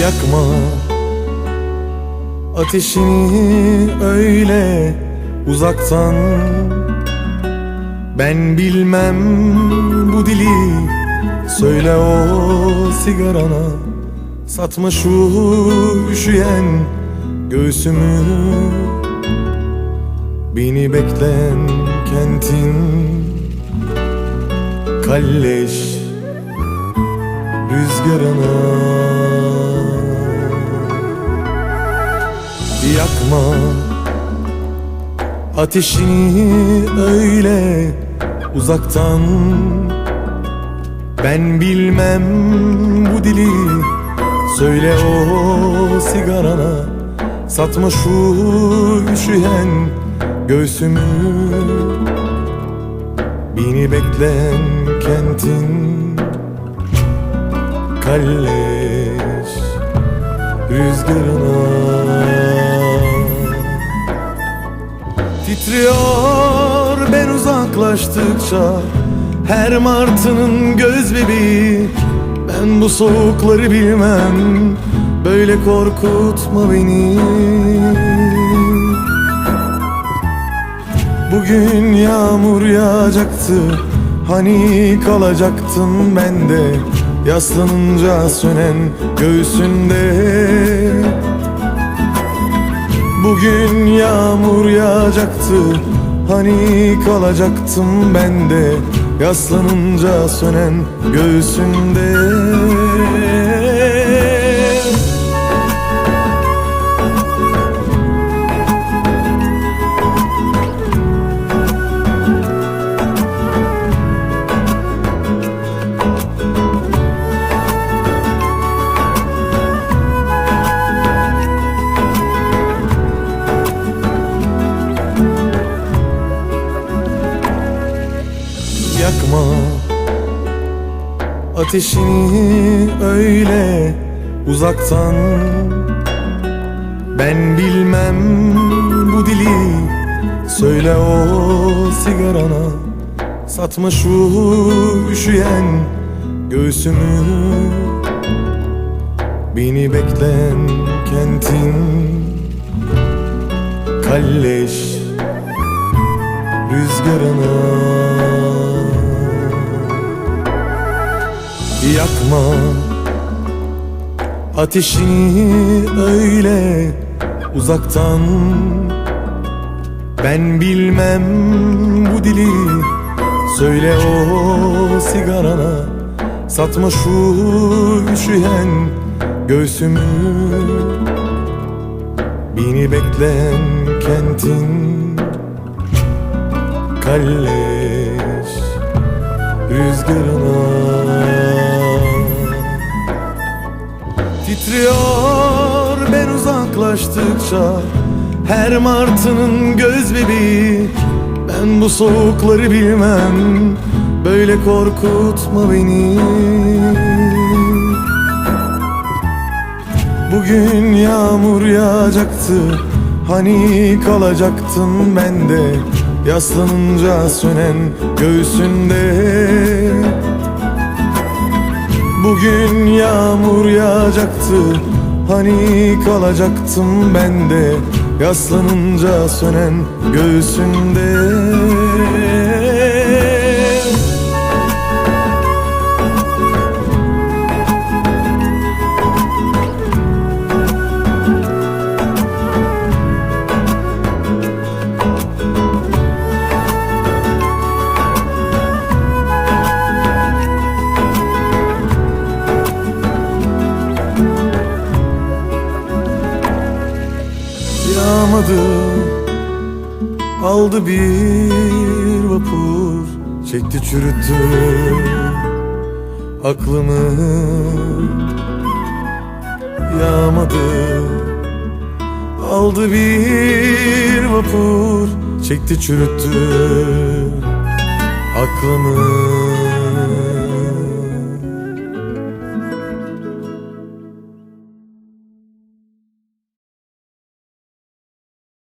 yakma Ateşini öyle uzaktan. Ben bilmem bu dili. Söyle o sigarana. Satma şu üşüyen göğsümü. Beni bekleyen kentin. Kalleş rüzgarına. Yakma ateşini öyle uzaktan Ben bilmem bu dili. Söyle o sigarana Satma şu üşüyen göğsümü. Beni bekleyen kentin kalleş rüzgarına Titriyor. Ben uzaklaştıkça Her martının göz bebeği. Ben bu soğukları bilmem. Böyle korkutma beni. Bugün yağmur yağacaktı. Hani kalacaktım ben de. Yaslanınca sönen göğsünde Bugün yağmur yağacaktı Hani kalacaktım ben de. Yaslanınca sönen göğsünde yakma Ateşini öyle uzaktan Ben bilmem bu dili. Söyle o sigarana Satma şu üşüyen göğsümü. Beni bekleyen kentin Kalleş rüzgarına Yakma. Ateşini öyle uzaktan. Ben bilmem bu dili. Söyle o sigarana. Satma şu üşüyen göğsümü. Beni bekleyen kentin kalleş. Rüzgarına Titriyor. Ben uzaklaştıkça Her martının göz bebeği. Ben bu soğukları bilmem. Böyle korkutma beni. Bugün yağmur yağacaktı. Hani kalacaktım ben de. Yaslanınca sönen göğsünde. Bugün yağmur yağacaktı Hani kalacaktım ben de Yaslanınca sönen göğsünde Yağmadı Aldı bir vapur Çekti çürüttü Aklımı. Yağmadı. Aldı bir vapur Çekti çürüttü Aklımı